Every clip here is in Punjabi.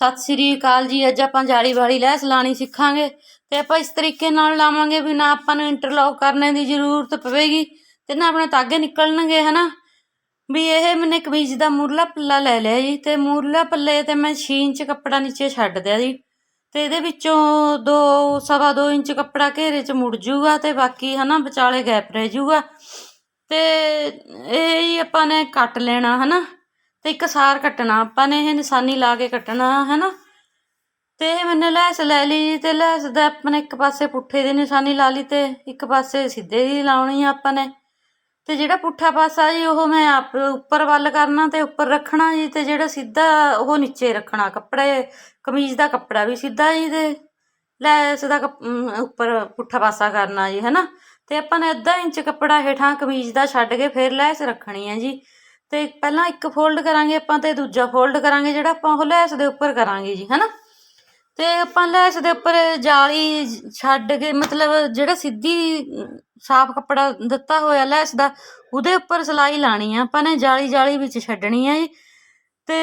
ਸਤਿ ਸ੍ਰੀ ਅਕਾਲ ਜੀ, ਅੱਜ ਆਪਾਂ ਜਾਲੀ ਵਾਲੀ ਲੈਸ ਲਾਣੀ ਸਿੱਖਾਂਗੇ ਤੇ ਆਪਾਂ ਇਸ ਤਰੀਕੇ ਨਾਲ ਲਾਵਾਂਗੇ ਵੀ ਨਾ ਆਪਾਂ ਨੂੰ ਇੰਟਰਲੌਕ ਕਰਨੇ ਦੀ ਜ਼ਰੂਰਤ ਪਵੇਗੀ ਤੇ ਨਾ ਆਪਣੇ ਤਾਗੇ ਨਿਕਲਣਗੇ, ਹਨਾ? ਵੀ ਇਹ ਮੈਨੇ ਕਮੀਜ਼ ਦਾ ਮੂਰਲਾ ਪੱਲਾ ਲੈ ਲਿਆ ਜੀ ਤੇ ਮੂਰਲਾ ਪੱਲੇ ਤੇ ਮੈਂ 6 ਇੰਚ ਕੱਪੜਾ ਨੀਚੇ ਛੱਡ ਦਿਆ ਜੀ ਤੇ ਇਹਦੇ ਵਿੱਚੋਂ ਦੋ, ਸਵਾ ਦੋ ਇੰਚ ਕੱਪੜਾ ਘੇਰੇ 'ਚ ਮੁੜ ਜੂਗਾ ਤੇ ਬਾਕੀ, ਹਨਾ, ਵਿਚਾਲੇ ਗੈਪ ਰਹਿ ਜੂਗਾ ਤੇ ਇਹ ਆਪਾਂ ਨੇ ਕੱਟ ਲੈਣਾ, ਹਨਾ? ਤੇ ਇੱਕ ਸਾਰ ਕੱਟਣਾ, ਆਪਾਂ ਨੇ ਇਹ ਨਿਸ਼ਾਨੀ ਲਾ ਕੇ ਕੱਟਣਾ ਹੈ ਨਾ ਤੇ ਇਹ ਮੈਨੇ ਲੈਸ ਲੈ ਲਈ ਤੇ ਲੈਸ ਦਾ ਨੇ ਇੱਕ ਪਾਸੇ ਪੁੱਠੇ ਦੀ ਨਿਸ਼ਾਨੀ ਲਾ ਲਈ ਤੇ ਇੱਕ ਪਾਸੇ ਸਿੱਧੇ ਦੀ ਲਾਉਣੀ ਆ ਆਪਾਂ ਨੇ। ਤੇ ਜਿਹੜਾ ਪੁੱਠਾ ਪਾਸਾ ਜੀ, ਉਹ ਮੈਂ ਆਪ ਉੱਪਰ ਵੱਲ ਕਰਨਾ ਤੇ ਉੱਪਰ ਰੱਖਣਾ ਜੀ ਤੇ ਜਿਹੜਾ ਸਿੱਧਾ, ਉਹ ਨੀਚੇ ਰੱਖਣਾ। ਕੱਪੜੇ, ਕਮੀਜ਼ ਦਾ ਕੱਪੜਾ ਵੀ ਸਿੱਧਾ ਜੀ ਤੇ ਲੈਸ ਦਾ ਕੱਪ- ਉੱਪਰ ਪੁੱਠਾ ਪਾਸਾ ਕਰਨਾ ਜੀ, ਹੈਨਾ? ਤੇ ਆਪਾਂ ਨੇ ਅੱਧਾ ਇੰਚ ਕੱਪੜਾ ਹੇਠਾਂ ਕਮੀਜ਼ ਦਾ ਛੱਡ ਕੇ ਫਿਰ ਲੈਸ ਰੱਖਣੀ ਹੈ ਜੀ। ਤੇ ਪਹਿਲਾਂ ਇੱਕ ਫੋਲਡ ਕਰਾਂਗੇ, ਆਪਾਂ ਤੇ ਦੂਜਾ ਫੋਲਡ ਕਰਾਂਗੇ, ਜਿਹੜਾ ਆਪਾਂ ਉਹ ਲੈਸ ਦੇ ਉੱਪਰ ਕਰਾਂਗੇ ਜੀ, ਹੈਨਾ? ਤੇ ਆਪਾਂ ਲੈਸ ਦੇ ਉੱਪਰ ਜਾਲੀ ਛੱਡ ਕੇ, ਮਤਲਬ ਜਿਹੜਾ ਸਿੱਧੀ ਸਾਫ਼ ਕੱਪੜਾ ਦਿੱਤਾ ਹੋਇਆ ਲੈਸ ਦਾ, ਉਹਦੇ ਉੱਪਰ ਸਿਲਾਈ ਲਾਣੀ ਆ, ਆਪਾਂ ਨੇ ਜਾਲੀ ਜਾਲੀ ਵਿੱਚ ਛੱਡਣੀ ਆ ਜੀ। ਤੇ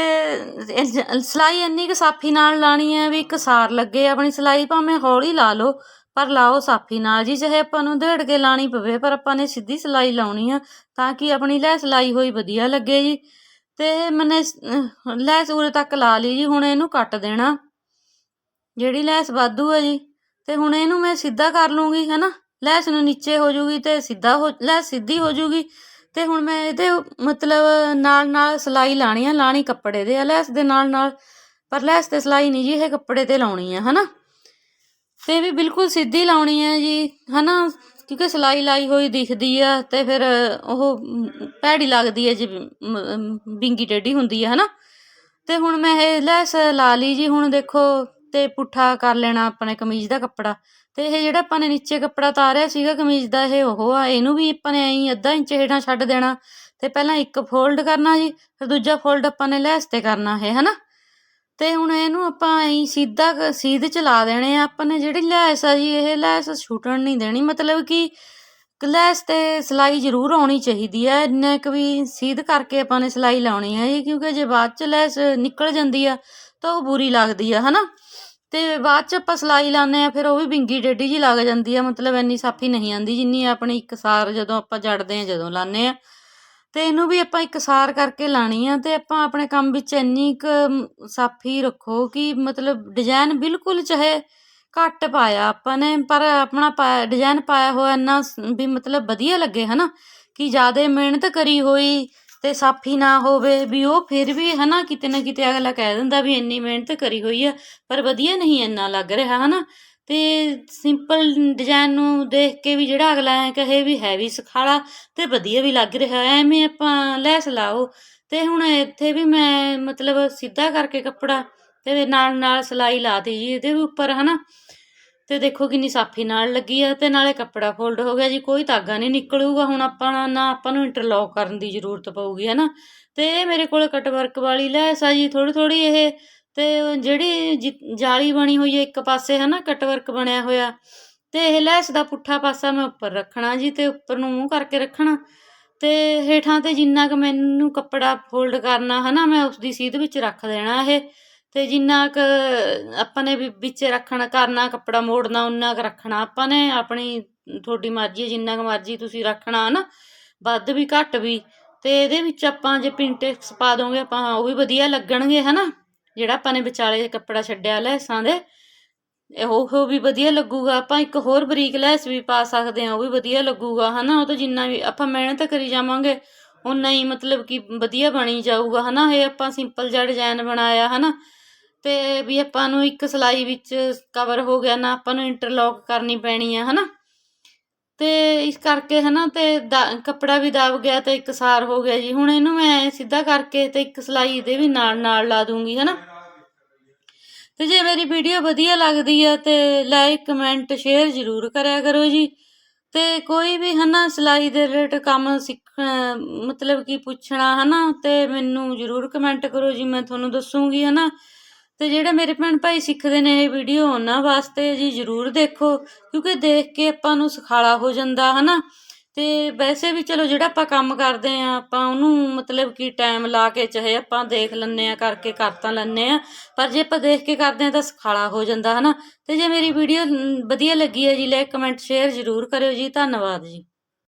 ਇਹ ਸਿਲਾਈ ਇੰਨੀ ਕੁ ਸਾਫੀ ਨਾਲ ਲਾਣੀ ਹੈ ਵੀ ਇੱਕ ਸਾਰ ਲੱਗੇ, ਆਪਣੀ ਸਿਲਾਈ ਭਾਵੇਂ ਹੌਲੀ ਲਾ ਲਓ ਪਰ ਲਾਓ ਸਾਫੀ ਨਾਲ ਜੀ, ਚਾਹੇ ਆਪਾਂ ਨੂੰ ਧੇੜ ਕੇ ਲਾਣੀ ਪਵੇ, ਪਰ ਆਪਾਂ ਨੇ ਸਿੱਧੀ ਸਿਲਾਈ ਲਾਉਣੀ ਆ, ਤਾਂ ਕਿ ਆਪਣੀ ਲੈਸ ਲਾਈ ਹੋਈ ਵਧੀਆ ਲੱਗੇ ਜੀ। ਤੇ ਮੈਨੇ ਲੈਸ ਉਰੇ ਤੱਕ ਲਾ ਲਈ ਜੀ, ਹੁਣ ਇਹਨੂੰ ਕੱਟ ਦੇਣਾ। ਜਿਹੜੀ ਲੈਸ ਵਾਧੂ ਹੈ ਜੀ, ਤੇ ਹੁਣ ਇਹਨੂੰ ਮੈਂ ਸਿੱਧਾ ਕਰ ਲੂੰਗੀ ਹੈਨਾ? ਲੈਸ ਨੂੰ ਨੀਚੇ ਹੋ ਜੂਗੀ ਤੇ ਸਿੱਧਾ ਹੋ, ਲੈਸ ਸਿੱਧੀ ਹੋ ਜੂਗੀ। ਤੇ ਹੁਣ ਮੈਂ ਇਹਦੇ ਮਤਲਬ ਨਾਲ ਨਾਲ ਸਿਲਾਈ ਲਾਣੀ ਆ, ਲਾਣੀ ਕੱਪੜੇ ਦੇ ਆ ਲੈਸ ਦੇ ਨਾਲ ਨਾਲ। ਪਰ ਲੈਸ ਤੇ ਸਿਲਾਈ ਨਹੀਂ ਜੀ, ਇਹ ਕੱਪੜੇ ਤੇ ਲਾਉਣੀ ਆ, ਹਨਾ? ਤੇ ਵੀ ਬਿਲਕੁਲ ਸਿੱਧੀ ਲਾਉਣੀ ਹੈ ਜੀ, ਹਨਾ? ਕਿਉਂਕਿ ਸਿਲਾਈ ਲਾਈ ਹੋਈ ਦਿਖਦੀ ਆ ਤੇ ਫਿਰ ਉਹ ਭੈੜੀ ਲੱਗਦੀ ਹੈ ਜੀ ਬਿੰਗੀ ਟੇਢੀ ਹੁੰਦੀ ਹੈ, ਹਨਾ? ਤੇ ਹੁਣ ਮੈਂ ਇਹ ਲੈਸ ਲਾ ਲਈ ਜੀ, ਹੁਣ ਦੇਖੋ, ਤੇ ਪੁੱਠਾ ਕਰ ਲੈਣਾ ਆਪਣੇ ਕਮੀਜ਼ ਦਾ ਕੱਪੜਾ। ਤੇ ਇਹ ਜਿਹੜਾ ਆਪਾਂ ਨੇ ਨੀਚੇ ਕੱਪੜਾ ਤਾਰਿਆ ਸੀਗਾ, ਕਮੀਜ਼ ਦਾ ਇਹ ਉਹ ਆ, ਇਹਨੂੰ ਵੀ ਆਪਾਂ ਨੇ ਐਂ ਅੱਧਾ ਇੰਚ ਹੇਠਾਂ ਛੱਡ ਦੇਣਾ। ਤੇ ਪਹਿਲਾਂ ਇੱਕ ਫੋਲਡ ਕਰਨਾ ਜੀ, ਫਿਰ ਦੂਜਾ ਫੋਲਡ ਆਪਾਂ ਨੇ ਲੈਸ ਤੇ ਕਰਨਾ ਹੈ ਹਨਾ? ਤੇ ਹੁਣ ਇਹਨੂੰ ਆਪਾਂ ਐਂ ਸਿੱਧਾ ਕ- ਸੀਧ ਚ ਲਾ ਦੇਣੇ ਆ ਆਪਾਂ ਨੇ ਜਿਹੜੀ ਲੈਸ ਆ ਜੀ, ਇਹ ਲੈਸ ਛੁੱਟਣ ਨਹੀਂ ਦੇਣੀ। ਮਤਲਬ ਕਿ ਲੈਸ ਤੇ ਸਿਲਾਈ ਜ਼ਰੂਰ ਆਉਣੀ ਚਾਹੀਦੀ ਹੈ ਇੰਨੇ ਕੁ ਵੀ ਸੀਧ ਕਰਕੇ ਆਪਾਂ ਨੇ ਸਿਲਾਈ ਲਾਉਣੀ ਹੈ ਜੀ, ਕਿਉਂਕਿ ਜੇ ਬਾਅਦ ਚ ਲੈਸ ਨਿਕਲ ਜਾਂਦੀ ਆ ਤਾਂ ਉਹ ਬੁਰੀ ਲੱਗਦੀ ਆ, ਹਨਾ? ਤੇ ਬਾਅਦ ਚ ਆਪਾਂ ਸਿਲਾਈ ਲਾਉਂਦੇ ਆ, ਫਿਰ ਉਹ ਵੀ ਵਿੰਗੀ ਡੇਢੀ ਜੀ ਲੱਗ ਜਾਂਦੀ ਆ। ਮਤਲਬ ਇੰਨੀ ਸਾਫੀ ਨਹੀਂ ਆਉਂਦੀ, ਜਿੰਨੀ ਆਪਣੀ ਇੱਕ ਸਾਰ ਜਦੋਂ ਆਪਾਂ ਜੜਦੇ ਆ, ਜਦੋਂ ਲਾਉਂਦੇ ਆ। ਅਤੇ ਇਹਨੂੰ ਵੀ ਆਪਾਂ ਇਕਸਾਰ ਕਰਕੇ ਲਾਉਣੀ ਆ ਅਤੇ ਆਪਾਂ ਆਪਣੇ ਕੰਮ ਵਿੱਚ ਇੰਨੀ ਕੁ ਸਾਫੀ ਰੱਖੋ ਕਿ ਮਤਲਬ ਡਿਜ਼ਾਇਨ ਬਿਲਕੁਲ ਚਾਹੇ ਘੱਟ ਪਾਇਆ ਆਪਾਂ ਨੇ, ਪਰ ਆਪਣਾ ਪਾਇਆ ਡਿਜ਼ਾਇਨ ਪਾਇਆ ਹੋਇਆ ਇੰਨਾ ਵੀ ਮਤਲਬ ਵਧੀਆ ਲੱਗੇ ਹੈ ਨਾ ਕਿ ਜ਼ਿਆਦਾ ਮਿਹਨਤ ਕਰੀ ਹੋਈ ਅਤੇ ਸਾਫੀ ਨਾ ਹੋਵੇ ਵੀ ਉਹ ਫਿਰ ਵੀ ਹੈ ਨਾ ਕਿਤੇ ਨਾ ਕਿਤੇ ਅਗਲਾ ਕਹਿ ਦਿੰਦਾ ਵੀ ਇੰਨੀ ਮਿਹਨਤ ਕਰੀ ਹੋਈ ਆ, ਪਰ ਵਧੀਆ ਨਹੀਂ ਇੰਨਾ ਲੱਗ ਰਿਹਾ ਹੈ ਨਾ ਤੇ ਸਿੰਪਲ ਡਿਜ਼ਾਇਨ ਨੂੰ ਦੇਖ ਕੇ ਵੀ ਜਿਹੜਾ ਅਗਲਾ ਐ ਕਹੇ ਵੀ ਹੈਵੀ ਸਖਾਲਾ ਅਤੇ ਵਧੀਆ ਵੀ ਲੱਗ ਰਿਹਾ, ਐਵੇਂ ਆਪਾਂ ਲੈਸ ਲਾਓ। ਅਤੇ ਹੁਣ ਇੱਥੇ ਵੀ ਮੈਂ ਮਤਲਬ ਸਿੱਧਾ ਕਰਕੇ ਕੱਪੜਾ ਅਤੇ ਨਾਲ ਨਾਲ ਸਿਲਾਈ ਲਾਤੀ ਜੀ ਇਹਦੇ ਵੀ ਉੱਪਰ ਨਾ ਤੇ ਦੇਖੋ ਕਿੰਨੀ ਸਾਫੀ ਨਾਲ ਲੱਗੀ ਆ ਤੇ ਨਾਲੇ ਕੱਪੜਾ ਫੋਲਡ ਹੋ ਗਿਆ ਜੀ, ਕੋਈ ਧਾਗਾ ਨਹੀਂ ਨਿਕਲੂਗਾ। ਹੁਣ ਆਪਾਂ ਨਾ- ਆਪਾਂ ਨੂੰ ਇੰਟਰਲੌਕ ਕਰਨ ਦੀ ਜ਼ਰੂਰਤ ਪਊਗੀ ਹੈ ਨਾ ਤੇ ਇਹ ਮੇਰੇ ਕੋਲ ਕਟ ਵਰਕ ਵਾਲੀ ਲੈਸ ਆ ਜੀ ਥੋੜੀ ਥੋੜੀ ਇਹ ਤੇ ਜਿਹੜੀ ਜਿ- ਜਾਲੀ ਬਣੀ ਹੋਈ ਹੈ ਇੱਕ ਪਾਸੇ ਹਨਾ ਕਟ ਵਰਕ ਬਣਿਆ ਹੋਇਆ ਤੇ ਇਹ ਲੈਸ ਦਾ ਪੁੱਠਾ ਪਾਸਾ ਮੈਂ ਉੱਪਰ ਰੱਖਣਾ ਜੀ ਤੇ ਉੱਪਰ ਨੂੰ ਮੂੰਹ ਕਰਕੇ ਰੱਖਣਾ। ਤੇ ਹੇਠਾਂ ਤੇ ਜਿੰਨਾ ਕੁ ਮੈਨੂੰ ਕੱਪੜਾ ਫੋਲਡ ਕਰਨਾ ਹਨਾ ਮੈਂ ਉਸ ਦੀ ਸੀਧ ਵਿੱਚ ਰੱਖ ਦੇਣਾ ਇਹ। ਤੇ ਜਿੰਨਾ ਕੁ ਆਪਾਂ ਨੇ ਵੀ ਵਿੱਚ ਰੱਖਣਾ ਕਰਨਾ ਕੱਪੜਾ ਮੋੜਨਾ ਉਨਾ ਕੁ ਰੱਖਣਾ ਆਪਾਂ ਨੇ ਆਪਣੀ ਤੁਹਾਡੀ ਮਰਜ਼ੀ ਹੈ, ਜਿੰਨਾ ਕੁ ਮਰਜ਼ੀ ਤੁਸੀਂ ਰੱਖਣਾ ਹਨਾ ਵੱਧ ਵੀ ਘੱਟ ਵੀ। ਤੇ ਇਹਦੇ ਵਿੱਚ ਆਪਾਂ ਜੇ ਪਿੰਟੈਕਸ ਪਾ ਦੋਗੇ ਆਪਾਂ ਉਹ ਵੀ ਵਧੀਆ ਲੱਗਣਗੇ ਹਨਾ। ਜਿਹੜਾ ਆਪਾਂ ਨੇ ਵਿਚਾਲੇ ਕੱਪੜਾ ਛੱਡਿਆ ਲੈਸਾਂ ਦੇ ਉਹ ਉਹ ਵੀ ਵਧੀਆ ਲੱਗੂਗਾ। ਆਪਾਂ ਇੱਕ ਹੋਰ ਬਰੀਕ ਲੈਸ ਵੀ ਪਾ ਸਕਦੇ ਹਾਂ, ਉਹ ਵੀ ਵਧੀਆ ਲੱਗੂਗਾ, ਹਨਾ? ਉਹ ਤਾਂ ਜਿੰਨਾ ਵੀ ਆਪਾਂ ਮਿਹਨਤ ਕਰੀ ਜਾਵਾਂਗੇ ਉਨਾ ਹੀ ਮਤਲਬ ਕਿ ਵਧੀਆ ਬਣੀ ਜਾਊਗਾ, ਹਨਾ? ਇਹ ਆਪਾਂ ਸਿੰਪਲ ਜਿਹਾ ਡਿਜ਼ਾਈਨ ਬਣਾਇਆ, ਹਨਾ? ਤੇ ਵੀ ਆਪਾਂ ਨੂੰ ਇੱਕ ਸਿਲਾਈ ਵਿੱਚ ਕਵਰ ਹੋ ਗਿਆ, ਨਾ ਆਪਾਂ ਨੂੰ ਇੰਟਰਲੌਕ ਕਰਨੀ ਪੈਣੀ ਆ, ਹਨਾ? ਤੇ ਇਸ ਕਰਕੇ ਹਨਾ ਤੇ ਦਾ- ਕੱਪੜਾ ਵੀ ਦਬ ਗਿਆ ਤੇ ਇੱਕ ਸਾਰ ਹੋ ਗਿਆ ਜੀ। ਹੁਣ ਇਹਨੂੰ ਮੈਂ ਸਿੱਧਾ ਕਰਕੇ ਤੇ ਇੱਕ ਸਿਲਾਈ ਇਹਦੇ ਵੀ ਨਾਲ ਨਾਲ ਲਾ ਦੂੰਗੀ ਹਨਾ। ਤੇ ਜੇ ਮੇਰੀ ਵੀਡੀਓ ਵਧੀਆ ਲੱਗਦੀ ਆ ਤੇ ਲਾਈਕ, ਕਮੈਂਟ, ਸ਼ੇਅਰ ਜ਼ਰੂਰ ਕਰਿਆ ਕਰੋ ਜੀ। ਤੇ ਕੋਈ ਵੀ ਹਨਾ ਸਿਲਾਈ ਦੇ ਰਿਲੇਟਡ ਕੰਮ ਸਿੱਖ, ਮਤਲਬ ਕਿ ਪੁੱਛਣਾ ਹਨਾ ਤੇ ਮੈਨੂੰ ਜ਼ਰੂਰ ਕਮੈਂਟ ਕਰੋ ਜੀ, ਮੈਂ ਤੁਹਾਨੂੰ ਦੱਸੂਗੀ ਹਨਾ। ਤੇ ਜਿਹੜੇ ਮੇਰੇ ਭੈਣ ਭਾਈ ਸਿੱਖਦੇ ਨੇ ਇਹ ਵੀਡੀਓ, ਉਹਨਾਂ ਵਾਸਤੇ ਜੀ ਜ਼ਰੂਰ ਦੇਖੋ, ਕਿਉਂਕਿ ਦੇਖ ਕੇ ਆਪਾਂ ਨੂੰ ਸਿਖਾਲਾ ਹੋ ਜਾਂਦਾ, ਹਨਾ? ਤੇ ਵੈਸੇ ਵੀ ਚਲੋ ਜਿਹੜਾ ਆਪਾਂ ਕੰਮ ਕਰਦੇ ਆ, ਆਪਾਂ ਉਹਨੂੰ ਮਤਲਬ ਕਿ ਟਾਈਮ ਲਾ ਕੇ ਚਾਹੇ ਆਪਾਂ ਦੇਖ ਲੈਂਦੇ ਆ, ਕਰਕੇ ਕਰ ਤਾਂ ਲੈਂਦੇ ਆ, ਪਰ ਜੇ ਆਪਾਂ ਦੇਖ ਕੇ ਕਰਦੇ ਆ ਤਾਂ ਸਖਾਲਾ ਹੋ ਜਾਂਦਾ, ਹਨਾ? ਤੇ ਜੇ ਮੇਰੀ ਵੀਡੀਓ ਵਧੀਆ ਲੱਗੀ ਹੈ ਜੀ ਲਾਈਕ ਕਮੈਂਟ ਸ਼ੇਅਰ ਜ਼ਰੂਰ ਕਰਿਓ ਜੀ, ਧੰਨਵਾਦ ਜੀ।